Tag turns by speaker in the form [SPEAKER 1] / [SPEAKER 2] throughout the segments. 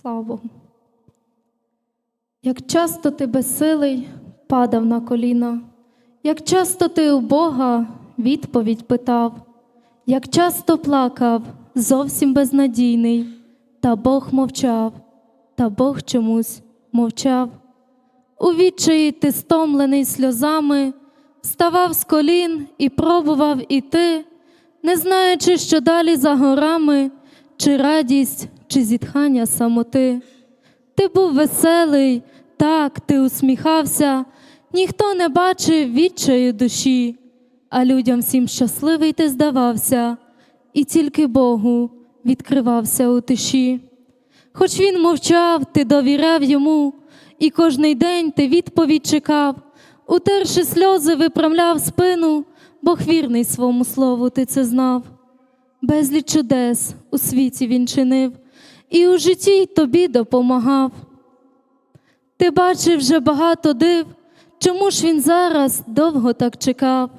[SPEAKER 1] Слава Богу. Як часто ти безсилий падав на коліна, як часто ти у Бога відповідь питав, як часто плакав, зовсім безнадійний, та Бог мовчав, та Бог чомусь мовчав. У відчаї ти стомлений сльозами, вставав з колін і пробував іти, не знаючи, що далі за горами, чи радість, чи зітхання самоти. Ти був веселий, так, ти усміхався, ніхто не бачив відчаю душі, а людям всім щасливий ти здавався, і тільки Богу відкривався у тиші. Хоч він мовчав, ти довіряв йому, і кожний день ти відповідь чекав, утерши сльози, виправляв спину, Бог вірний свому слову, ти це знав. Безліч чудес у світі він чинив, і у житті тобі допомагав. Ти бачив вже багато див, чому ж він зараз довго так чекав?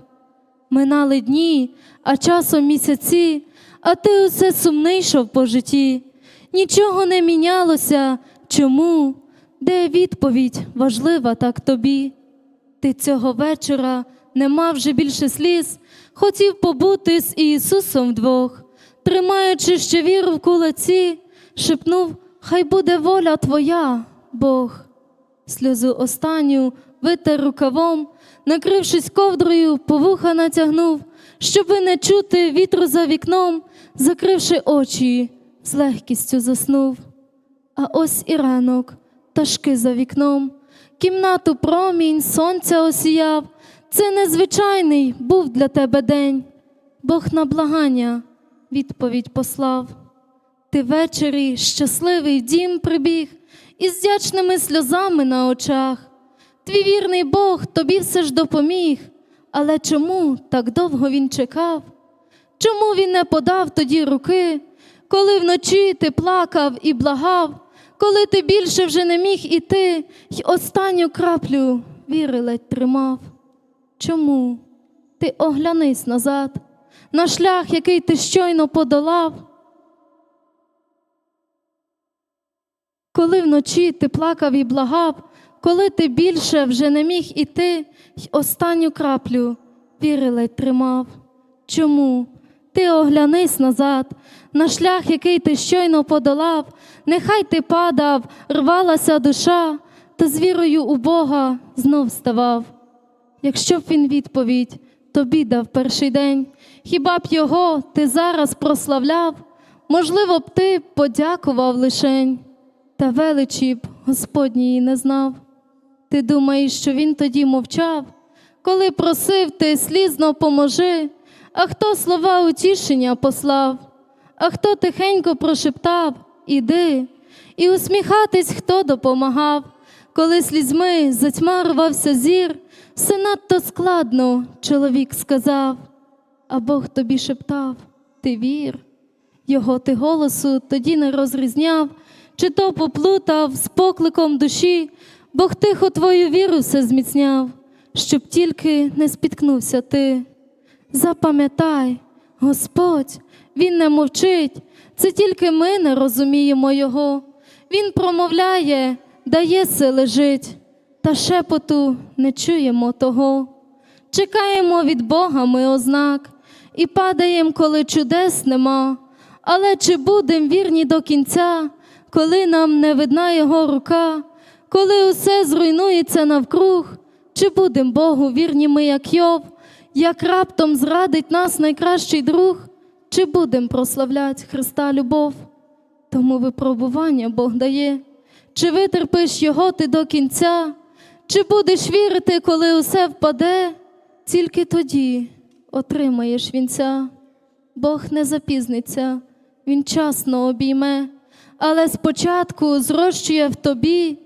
[SPEAKER 1] Минали дні, а часом місяці, а ти усе сумний йшов по житті. Нічого не мінялося. Чому? Де відповідь важлива так тобі? Ти цього вечора не мав вже більше сліз, хотів побути з Ісусом вдвох, тримаючи ще віру в кулаці, шепнув, хай буде воля твоя, Бог. Сльозу останню витер рукавом, накрившись ковдрою, по вуха натягнув, щоби не чути вітру за вікном, закривши очі, з легкістю заснув. А ось і ранок, ташки за вікном, кімнату промінь сонця осіяв. Це незвичайний був для тебе день. Бог на благання відповідь послав. Ти ввечері щасливий дім прибіг із вдячними сльозами на очах. Твій вірний Бог тобі все ж допоміг, але чому так довго він чекав? Чому він не подав тоді руки, коли вночі ти плакав і благав, коли ти більше вже не міг іти, й останню краплю віри ледь тримав? Чому? Ти оглянись назад, на шлях, який ти щойно подолав. Коли вночі ти плакав і благав, коли ти більше вже не міг іти, й останню краплю віри тримав. Чому? Ти оглянись назад, на шлях, який ти щойно подолав, нехай ти падав, рвалася душа, та з вірою у Бога знов ставав. Якщо б він відповідь тобі дав перший день, хіба б його ти зараз прославляв? Можливо б ти подякував лишень, та величі б Господній не знав. Ти думаєш, що він тоді мовчав, коли просив ти слізно поможи, а хто слова утішення послав, а хто тихенько прошептав? Іди, і усміхатись, хто допомагав, коли слізьми затьмарувався зір, все надто складно, чоловік сказав, а Бог тобі шептав Ти вір, його ти голосу тоді не розрізняв, чи то поплутав з покликом душі, Бог тихо твою віру все зміцняв, щоб тільки не спіткнувся ти. Запам'ятай, Господь, Він не мовчить, це тільки ми не розуміємо Його. Він промовляє, дає сили жить, та шепоту не чуємо того. Чекаємо від Бога ми ознак і падаємо, коли чудес нема. Але чи будем вірні до кінця, коли нам не видна Його рука, коли усе зруйнується навкруг, чи будем Богу вірні ми, як Йов, як раптом зрадить нас найкращий друг, чи будем прославлять Христа любов? Тому випробування Бог дає, чи витерпиш його ти до кінця, чи будеш вірити, коли усе впаде, тільки тоді отримаєш вінця. Бог не запізниться, Він часно обійме, але спочатку зрощує в тобі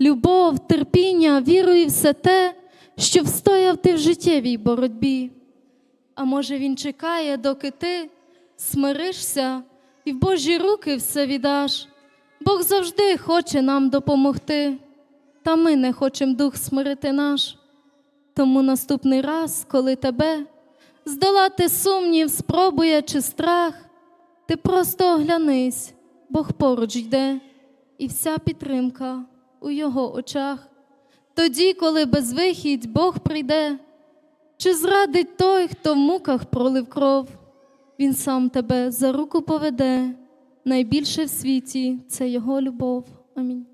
[SPEAKER 1] любов, терпіння, віру і все те, що встояв ти в життєвій боротьбі. А може, він чекає, доки ти смиришся і в Божі руки все віддаш. Бог завжди хоче нам допомогти, та ми не хочемо дух смирити наш. Тому наступний раз, коли тебе здолати сумнів, спробує чи страх, ти просто оглянись, Бог поруч йде, і вся підтримка у його очах. Тоді, коли безвихідь Бог прийде, чи зрадить той, хто в муках пролив кров, він сам тебе за руку поведе. Найбільше в світі це його любов. Амінь.